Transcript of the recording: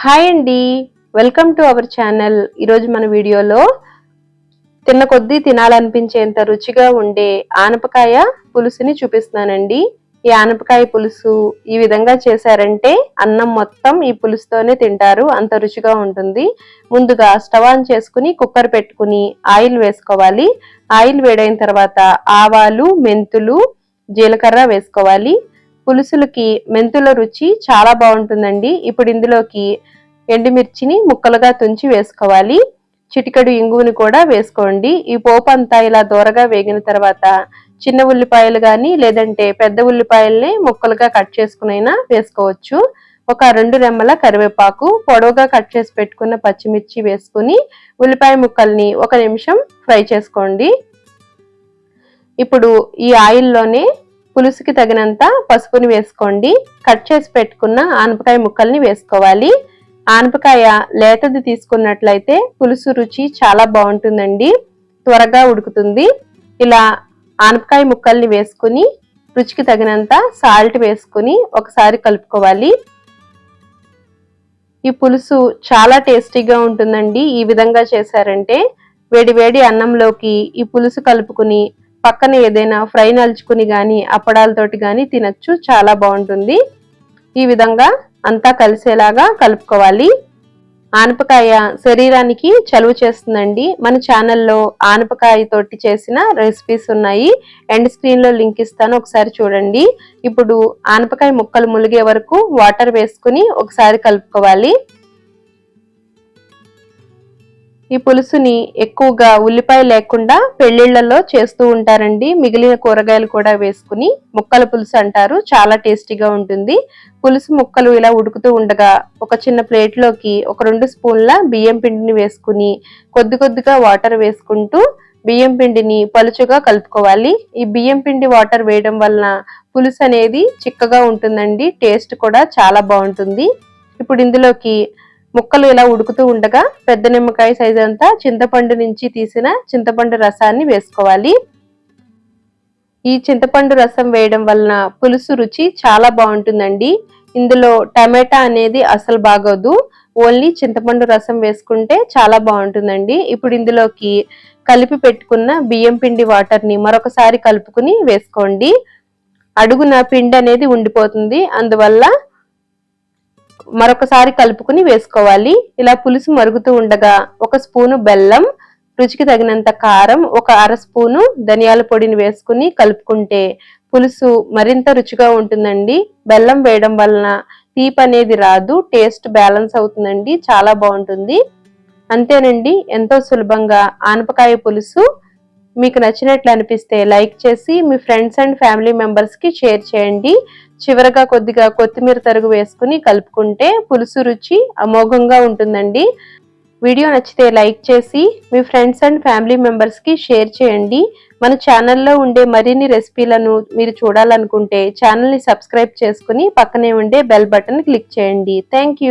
Hi అండి. Welcome to our channel. ఈరోజు మన వీడియోలో తిన్న కొద్దీ తినాలనిపించేంత రుచిగా ఉండే ఆనపకాయ పులుసుని చూపిస్తున్నానండి. ఈ ఆనపకాయ పులుసు ఈ విధంగా చేశారంటే అన్నం మొత్తం ఈ పులుసుతోనే తింటారు. అంత రుచిగా ఉంటుంది. ముందుగా స్టవ్ ఆన్ చేసుకుని కుక్కర్ పెట్టుకుని ఆయిల్ వేసుకోవాలి. ఆయిల్ వేడైన తర్వాత ఆవాలు మెంతులు జీలకర్ర వేసుకోవాలి. పులుసులకి మెంతుల రుచి చాలా బాగుంటుందండి. ఇప్పుడు ఇందులోకి ఎండుమిర్చిని ముక్కలుగా తుంచి వేసుకోవాలి. చిటికడు ఇంగువని కూడా వేసుకోండి. ఈ పోపు అంతా ఇలా దూరగా వేగిన తర్వాత చిన్న ఉల్లిపాయలు కానీ లేదంటే పెద్ద ఉల్లిపాయల్ని ముక్కలుగా కట్ చేసుకునైనా వేసుకోవచ్చు. ఒక రెండు రెమ్మల కరివేపాకు పొడవుగా కట్ చేసి పెట్టుకున్న పచ్చిమిర్చి వేసుకుని ఉల్లిపాయ ముక్కల్ని ఒక నిమిషం ఫ్రై చేసుకోండి. ఇప్పుడు ఈ ఆయిల్లోనే పులుసుకి తగినంత పసుపుని వేసుకోండి. కట్ చేసి పెట్టుకున్న ఆనపకాయ ముక్కల్ని వేసుకోవాలి. ఆనపకాయ లేతది తీసుకున్నట్లయితే పులుసు రుచి చాలా బాగుంటుందండి. త్వరగా ఉడుకుతుంది. ఇలా ఆనపకాయ ముక్కల్ని వేసుకుని రుచికి తగినంత సాల్ట్ వేసుకుని ఒకసారి కలుపుకోవాలి. ఈ పులుసు చాలా టేస్టీగా ఉంటుందండి. ఈ విధంగా చేశారంటే వేడి వేడి అన్నంలోకి ఈ పులుసు కలుపుకుని పక్కన ఏదైనా ఫ్రై నలుచుకుని కానీ అప్పడాలతోటి కానీ తినచ్చు. చాలా బాగుంటుంది. ఈ విధంగా అంతా కలిసేలాగా కలుపుకోవాలి. ఆనపకాయ శరీరానికి చలువ చేస్తుందండి. మన ఛానల్లో ఆనపకాయ తోటి చేసిన రెసిపీస్ ఉన్నాయి. ఎండ్ స్క్రీన్లో లింక్ ఇస్తాను. ఒకసారి చూడండి. ఇప్పుడు ఆనపకాయ ముక్కలు ములిగే వరకు వాటర్ వేసుకుని ఒకసారి కలుపుకోవాలి. ఈ పులుసుని ఎక్కువగా ఉల్లిపాయ లేకుండా పెళ్ళిళ్ళలో చేస్తూ ఉంటారండి. మిగిలిన కూరగాయలు కూడా వేసుకుని ముక్కల పులుసు అంటారు. చాలా టేస్టీగా ఉంటుంది. పులుసు ముక్కలు ఇలా ఉడుకుతూ ఉండగా ఒక చిన్న ప్లేట్లోకి ఒక రెండు స్పూన్ల బియ్యం పిండిని వేసుకుని కొద్ది కొద్దిగా వాటర్ వేసుకుంటూ బియ్యం పిండిని పలుచుగా కలుపుకోవాలి. ఈ బియ్యం పిండి వాటర్ వేయడం వలన పులుసు అనేది చిక్కగా ఉంటుందండి. టేస్ట్ కూడా చాలా బాగుంటుంది. ఇప్పుడు ఇందులోకి ముక్కలు ఇలా ఉడుకుతూ ఉండగా పెద్ద నిమ్మకాయ సైజ్ అంతా చింతపండు నుంచి తీసిన చింతపండు రసాన్ని వేసుకోవాలి. ఈ చింతపండు రసం వేయడం వలన పులుసు రుచి చాలా బాగుంటుందండి. ఇందులో టమాటా అనేది అసలు బాగోదు. ఓన్లీ చింతపండు రసం వేసుకుంటే చాలా బాగుంటుందండి. ఇప్పుడు ఇందులోకి కలిపి పెట్టుకున్న బియ్యం పిండి వాటర్ని మరొకసారి కలుపుకుని వేసుకోండి. అడుగున పిండి అనేది ఉండిపోతుంది. అందువల్ల మరొకసారి కలుపుకుని వేసుకోవాలి. ఇలా పులుసు మరుగుతూ ఉండగా ఒక స్పూను బెల్లం రుచికి తగినంత కారం ఒక అర స్పూను ధనియాల పొడిని వేసుకుని కలుపుకుంటే పులుసు మరింత రుచిగా ఉంటుందండి. బెల్లం వేయడం వలన తీపి అనేది రాదు టేస్ట్ బ్యాలెన్స్ అవుతుందండి చాలా బాగుంటుంది. అంతేనండి ఎంతో సులభంగా ఆనపకాయ పులుసు మీకు నచ్చినట్లు అనిపిస్తే లైక్ చేసి మీ ఫ్రెండ్స్ అండ్ ఫ్యామిలీ మెంబర్స్కి షేర్ చేయండి. చివరగా కొద్దిగా కొత్తిమీర తరుగు వేసుకుని కలుపుకుంటే పులుసు రుచి అమోఘంగా ఉంటుందండి. వీడియో నచ్చితే లైక్ చేసి మీ ఫ్రెండ్స్ అండ్ ఫ్యామిలీ మెంబర్స్కి షేర్ చేయండి. మన ఛానల్లో ఉండే మరిన్ని రెసిపీలను మీరు చూడాలనుకుంటే ఛానల్ని సబ్స్క్రైబ్ చేసుకుని పక్కనే ఉండే బెల్ బటన్ క్లిక్ చేయండి. థ్యాంక్